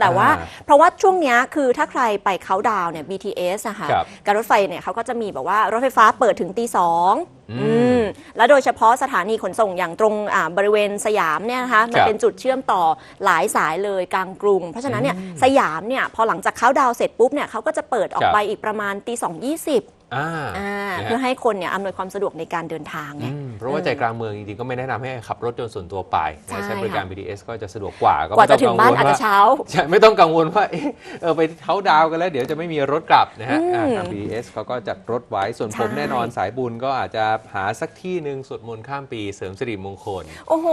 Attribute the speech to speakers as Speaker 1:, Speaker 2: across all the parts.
Speaker 1: แต่ว่า
Speaker 2: อ่า
Speaker 1: เพราะว่าช่วงเนี้ยคือถ้าใครไปเขาน์ดาวน์เนี่ย BTS นะคะ
Speaker 2: ครับ
Speaker 1: การรถไฟเนี่ยเขาก็จะมีแบบว่ารถไฟฟ้าเปิดถึงตีสอง
Speaker 2: อืม
Speaker 1: อืมแล้วโดยเฉพาะสถานีขนส่งอย่างตรงอ่าบริเวณสยามเนี่ยนะคะมัน
Speaker 2: ครับ
Speaker 1: เป็นจุดเชื่อมต่อหลายสายเลยกลางกรุง เพราะฉะนั้นเนี่ยสยามเนี่ยพอหลังจากเขาน์ดาวน์เสร็จปุ๊บเนี่ยเขาก็จะเปิดออก
Speaker 2: ครับ
Speaker 1: ไปอีกประมาณตีสองยี่สิบ
Speaker 2: อ่า
Speaker 1: อ่า
Speaker 2: นะฮะ
Speaker 1: เพื่อให้คนเนี่ยอำนวยความสะดวกในการเดินทางไง
Speaker 2: อืมเพราะว่าใจกลางเมืองจริงๆก็ไม่แนะนำให้ขับรถยนต์ส่วนตัวไป
Speaker 1: ใช่
Speaker 2: นะใช้บริการ
Speaker 1: ค่ะ
Speaker 2: BTS ก็จะสะดวกกว่า
Speaker 1: กว่าจะ
Speaker 2: ไม่
Speaker 1: ถึ
Speaker 2: อง
Speaker 1: บ้าน
Speaker 2: กั
Speaker 1: อาจ
Speaker 2: วล
Speaker 1: จะ
Speaker 2: ว่
Speaker 1: เช้า
Speaker 2: ใช่ไม่ต้องกังวลว่าเอ๊ะเออไปเขาดาวน์กันแล้ว เดี๋ยวจะไม่มีรถกลับนะฮะ
Speaker 1: อืม
Speaker 2: อ่าทาง BTS เขาก็จัดรถไว้ส่วนผม
Speaker 1: ใช่
Speaker 2: แน่นอนสายบุญก็อาจจะหาสักที่หนึ่งสวดมนต์ข้ามปีเสริมสิริมงคล
Speaker 1: โอ้โห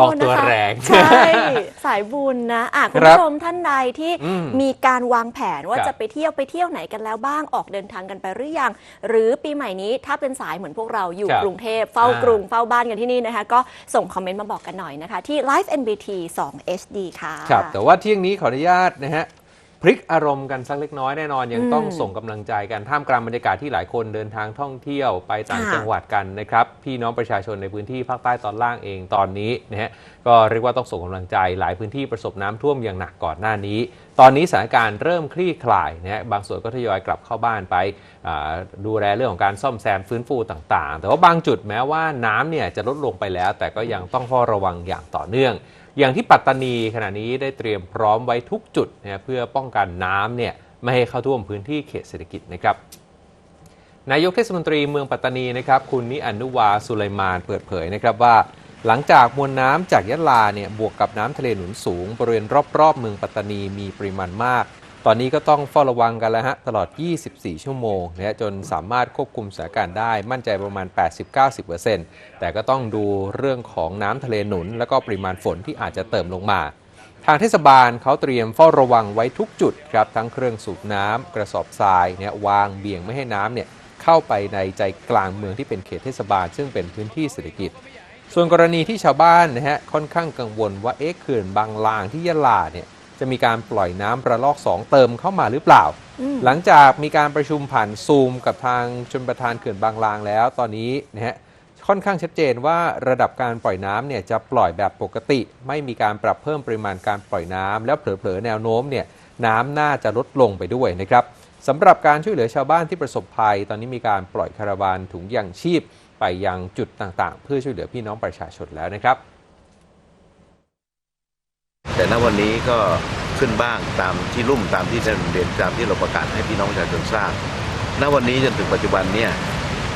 Speaker 2: ออกตัว
Speaker 1: นะคะ
Speaker 2: แรง
Speaker 1: ใช่ สายบุญนะอะคุณ
Speaker 2: ครับ
Speaker 1: ผู้ชมท่านใดที่
Speaker 2: อืม
Speaker 1: มีการวางแผนว่า
Speaker 2: ครับ
Speaker 1: จะไปเที่ยวไปเที่ยวไหนกันแล้วบ้างออกเดินทางกันไปหรือยัง หรือปีใหม่นี้ถ้าเป็นสายเหมือนพวกเราอยู่
Speaker 2: ครับ
Speaker 1: กรุงเทพเฝ้า
Speaker 2: อ่าก
Speaker 1: รุงเฝ้าบ้านกันที่นี่นะคะ ก็ส่งคอมเมนต์มาบอกกันหน่อยนะคะ ที่ Live NBT 2 HD ค่ะ
Speaker 2: ครับ แต่ว่าเที่ยงนี้ขออนุญาตนะฮะ พลิกอารมณ์กันสักเล็กน้อยแน่นอนยังต้องส่งกำลังใจกันท่ามกลางบรรยากาศที่หลายคนเดินทางท่องเที่ยวไปต่างจังหวัดกันนะครับ พี่น้องประชาชนในพื้นที่ภาคใต้ตอนล่างเองตอนนี้นะฮะก็เรียกว่าต้องส่งกำลังใจ หลายพื้นที่ประสบน้ำท่วมอย่างหนักก่อนหน้านี้ ตอนนี้สถานการณ์เริ่มคลี่คลายนะฮะบางส่วนก็ทยอยกลับเข้าบ้านไปดูแลเรื่องของการซ่อมแซมฟื้นฟูต่าง ๆ แต่ว่าบางจุดแม้ว่าน้ำเนี่ยจะลดลงไปแล้ว แต่ก็ยังต้องเฝ้าระวังอย่างต่อเนื่อง อย่างที่ปัตตานีขณะนี้ได้เตรียมพร้อมไว้ทุกจุดนะเพื่อป้องกันน้ำเนี่ยไม่ให้เข้าท่วมพื้นที่เขตเศรษฐกิจนะครับนายกเทศมนตรีเมืองปัตตานีนะครับคุณนิอนุวาสุไลมานเปิดเผยนะครับว่า หลังจากมวลน้ำจากยะลาเนี่ยบวกกับน้ำทะเลหนุนสูง บริเวณรอบๆ เมืองปัตตานีมีปริมาณมาก ตอนนี้ก็ต้องเฝ้าระวังกันแล้วฮะตลอด 24 ชั่วโมงนะจนสามารถควบคุมสถานการณ์ได้มั่นใจประมาณ 80-90%แต่ก็ต้องดูเรื่องของน้ำทะเลหนุน แล้วก็ปริมาณฝนที่อาจจะเติมลงมา ทางเทศบาลเขาเตรียมเฝ้าระวังไว้ทุกจุดครับทั้งเครื่องสูบน้ำกระสอบทรายเนี่ยวางเบี่ยงไม่ให้น้ำเนี่ยเข้าไปในใจกลางเมืองที่เป็นเขตเทศบาล ซึ่งเป็นพื้นที่เศรษฐกิจส่วนกรณีที่ชาวบ้านนะฮะค่อนข้างกังวลว่าเอ๊ะเขื่อนบางลางที่ยะลาเนี่ย จะมีการปล่อยน้ำระลอก 2 เติมเข้ามาหรือเปล่า
Speaker 1: อืม
Speaker 2: หลังจากมีการประชุมผ่านซูมกับทางชนประธานเขื่อนบางลางแล้ว ตอนนี้นะฮะค่อนข้างชัดเจนว่าระดับการปล่อยน้ำเนี่ยจะปล่อยแบบปกติ ไม่มีการปรับเพิ่มปริมาณการปล่อยน้ำแล้วเผลอๆแนวโน้มเนี่ยน้ำน่าจะลดลงไปด้วยนะครับสำหรับการช่วยเหลือชาวบ้านที่ประสบภัย ตอนนี้มีการปล่อยคาราวานถุงยางชีพ ไปยังจุดต่างๆ เพื่อช่วยเหลือพี่น้องประชาชนแล้วนะครับ
Speaker 3: แต่ณวันนี้ก็ขึ้นบ้างตามที่ลุ่มตามที่ท่านเรียนตามที่เราประกาศให้พี่น้องประชาชนทราบ ณวันนี้จนถึงปัจจุบันเนี่ย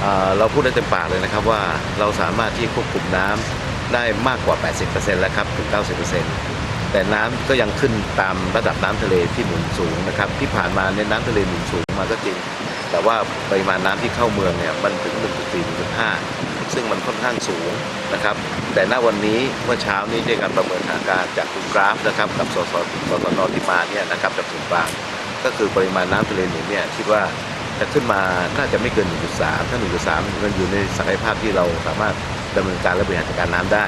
Speaker 3: เเราพูดได้เต็มปากเลยนะครับว่าเราสามารถที่ควบคุมน้ำได้มากกว่า 80%แล้วครับถึง 90%แต่น้ำก็ยังขึ้นตามระดับน้ำทะเลที่หนุนสูงนะครับที่ผ่านมาในยน้ำทะเลหนุนสูงมาก็จริง แต่ว่าปริมาณน้ำที่เข้าเมืองเนี่ยมันถึง 1.4 1.5 ซึ่งมันค่อนข้างสูงนะครับ แต่ณวันนี้เมื่อเช้านี้ได้การประเมินสถานการณ์จากคุณกราฟนะครับกับสสสสนที่มาเนี่ยนะครับจากศูนย์กลางก็คือปริมาณน้ำทะเลหนุนเนี่ยคิดว่าจะขึ้นมาน่าจะไม่เกิน 1.3 ถ้า 1.3 มันอยู่ในศักยภาพที่เราสามารถดำเนินการและบริหารจัดการน้ำได้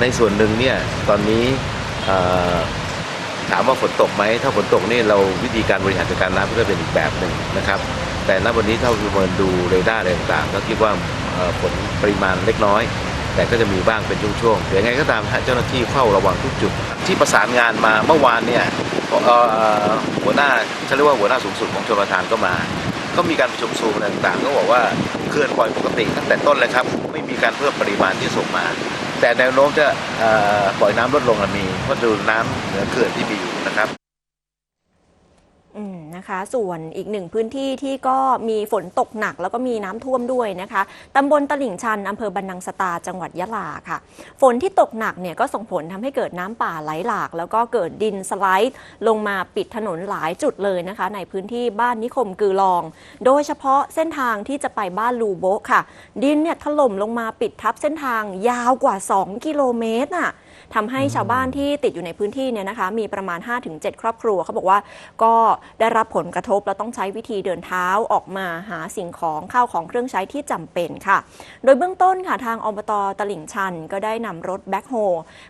Speaker 3: ในส่วนหนึ่งเนี่ยตอนนี้ถามว่าฝนตกไหมถ้าฝนตกนี่เราวิธีการบริหารจัดการน้ำก็เป็นอีกแบบหนึ่งนะครับ แต่ณวันนี้ถ้าประเมินดูเรดาร์อะไรต่างๆก็คิดว่า ฝนปริมาณเล็กน้อย แต่ก็จะมีบ้างเป็นช่วงๆแต่ยังไงก็ตามเจ้าหน้าที่เฝ้าระวังทุกจุด ที่ประสานงานมาเมื่อวานเนี่ยหัวหน้าเขาเรียกว่าหัวหน้าสูงสุดของชลประทานก็มา ก็มีการประชุมซูมต่างๆ ก็บอกว่าเขื่อนปล่อยปกติตั้งแต่ต้นเลยครับ ไม่มีการเพิ่มปริมาณที่ส่งมา แต่แนวโน้มจะปล่อยน้ำลดลงมีเพราะดูน้ำเหนือเขื่อนที่มีอยู่นะครับ
Speaker 1: นะคะส่วนอีกหนึ่งพื้นที่ที่ก็มีฝนตกหนักแล้วก็มีน้ำท่วมด้วยนะคะตำบลตลิ่งชันอำเภอบันนังสตาจังหวัดยะลาค่ะ ฝนที่ตกหนักเนี่ยก็ส่งผลทำให้เกิดน้ำป่าไหลหลาก แล้วก็เกิดดินสไลด์ ลงมาปิดถนนหลายจุดเลยนะคะ ในพื้นที่บ้านนิคมกือลอง โดยเฉพาะเส้นทางที่จะไปบ้านลูโบค่ะ ดินเนี่ยถล่มลงมาปิดทับเส้นทางยาวกว่า 2 กิโลเมตรน่ะ ทำให้ชาวบ้านที่ติดอยู่ในพื้นที่เนี่ยนะคะมีประมาณ 5-7 ครอบครัวเขาบอกว่าก็ได้รับผลกระทบแล้วต้องใช้วิธีเดินเท้าออกมาหาสิ่งของข้าวของเครื่องใช้ที่จำเป็นค่ะ โดยเบื้องต้นค่ะทางอบตตลิ่งชัน ก็ได้นำรถแบ็คโฮ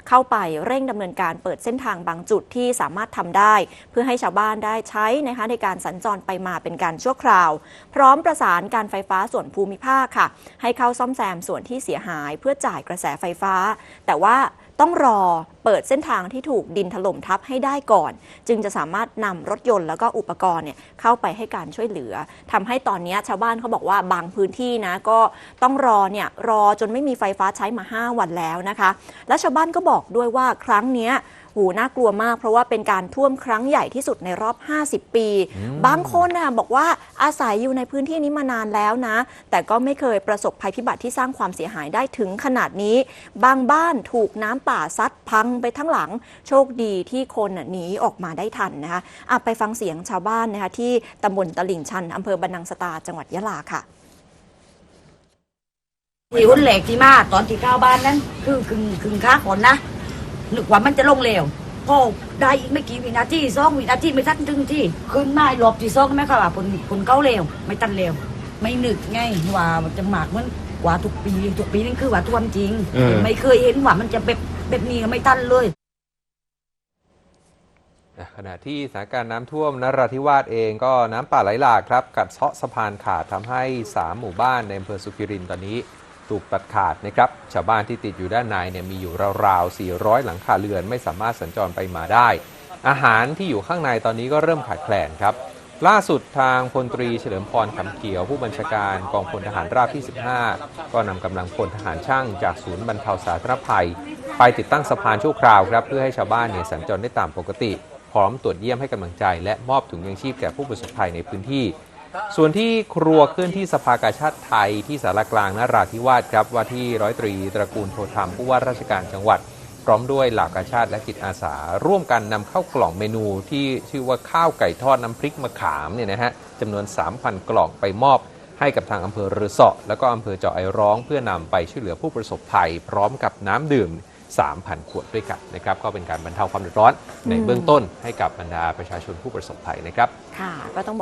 Speaker 1: เข้าไปเร่งดำเนินการเปิดเส้นทางบางจุดที่สามารถทำได้ เพื่อให้ชาวบ้านได้ใช้นะคะในการสัญจรไปมาเป็นการชั่วคราว พร้อมประสานการไฟฟ้าส่วนภูมิภาคค่ะ ให้เข้าซ่อมแซมส่วนที่เสียหายเพื่อจ่ายกระแสไฟฟ้า แต่ว่า ต้องรอเปิดเส้นทางที่ถูกดินถล่มทับให้ได้ก่อน จึงจะสามารถนำรถยนต์แล้วก็อุปกรณ์เนี่ยเข้าไปให้การช่วยเหลือทำให้ตอนนี้ชาวบ้านเขาบอกว่าบางพื้นที่นะก็ต้องรอเนี่ยรอจนไม่มีไฟฟ้าใช้มา 5 วันแล้วนะคะ และชาวบ้านก็บอกด้วยว่าครั้งเนี้ย หูน่ากลัวมากเพราะว่าเป็นการท่วมครั้งใหญ่ที่สุดในรอบ 50 ปี บางคนน่ะบอกว่าอาศัยอยู่ในพื้นที่นี้มานานแล้วนะ แต่ก็ไม่เคยประสบภัยพิบัติที่สร้างความเสียหายได้ถึงขนาดนี้ บางบ้านถูกน้ำป่าซัดพังไปทั้งหลัง โชคดีที่คนน่ะหนีออกมาได้ทันนะคะอะไปฟังเสียงชาวบ้านนะคะที่ตำบลตลิ่งชันอำเภอบันนังสตาจังหวัดยะลาค่ะ
Speaker 4: ที่คนแหลกที่มาตอนที่เข้าบ้านนั้น คือครึ่งครึ่งค้าก่อนนะ นึกว่ามันจะลงเร็วพอได้อีกไม่กี่วินาทีสองวินาทีไม่ทันถึงที่ขึ้นมาอีกรอบที่สองไหมคะว่าผลผลเก้าเร็วไม่ทันเร็ว ไม่นึกไงว่ามันจะหมากเหมือนกว่าทุกปีทุกปีนั่นคือว่าท่วมจริง
Speaker 2: เออ
Speaker 4: ไม่เคยเห็นว่ามันจะแบบแบบนี้ไม่ทันเลย
Speaker 2: นะขณะที่สถานการณ์น้ำท่วมนราธิวาสเองก็น้ำป่าไหลหลากครับกัดเซาะสะพานขาดทำให้ 3 หมู่บ้านในอำเภอสุขิรินทร์ตอนนี้ ถูกตัดขาดนะครับ ชาวบ้านที่ติดอยู่ด้านในเนี่ยมีอยู่ราวๆ 400 หลังคาเรือนไม่สามารถสัญจรไปมาได้ อาหารที่อยู่ข้างในตอนนี้ก็เริ่มขาดแคลนครับ ล่าสุดทางพลตรีเฉลิมพรขำเขียว ผู้บัญชาการกองพลทหารราบที่ 15 ก็นำกำลังพลทหารช่างจากศูนย์บรรเทาสาธารณภัย ไปติดตั้งสะพานชั่วคราวครับเพื่อให้ชาวบ้านเนี่ยสัญจรได้ตามปกติ พร้อมตรวจเยี่ยมให้กำลังใจ และมอบถุงยังชีพแก่ผู้ประสบภัยในพื้นที่ ส่วนที่ครัวเคลื่อนที่สภากาชาติไทยที่สารกลางนราธิวาสครับว่าที่ร้อยตรีตระกูลโพธรรมผู้ว่าราชการจังหวัด พร้อมด้วยเหล่ากาชาติและจิตอาสา ร่วมกันนำเข้ากล่องเมนูที่ชื่อว่าข้าวไก่ทอดน้ำพริกมะขามเนี่ยนะฮะจำนวน 3,000 กล่องไปมอบให้กับทางอำเภอเรือเสาะแล้วก็อำเภอเจาะไอร้อง เพื่อนำไปช่วยเหลือผู้ประสบภัย พร้อมกับน้ำดื่ม 3,000 ขวดด้วยกันนะครับ ก็เป็นการบรรเทาความเดือดร้อนในเบื้องต้นให้กับบรรดาประชาชนผู้ประสบภัยนะครับ
Speaker 1: ค่ะก็ต้องบอก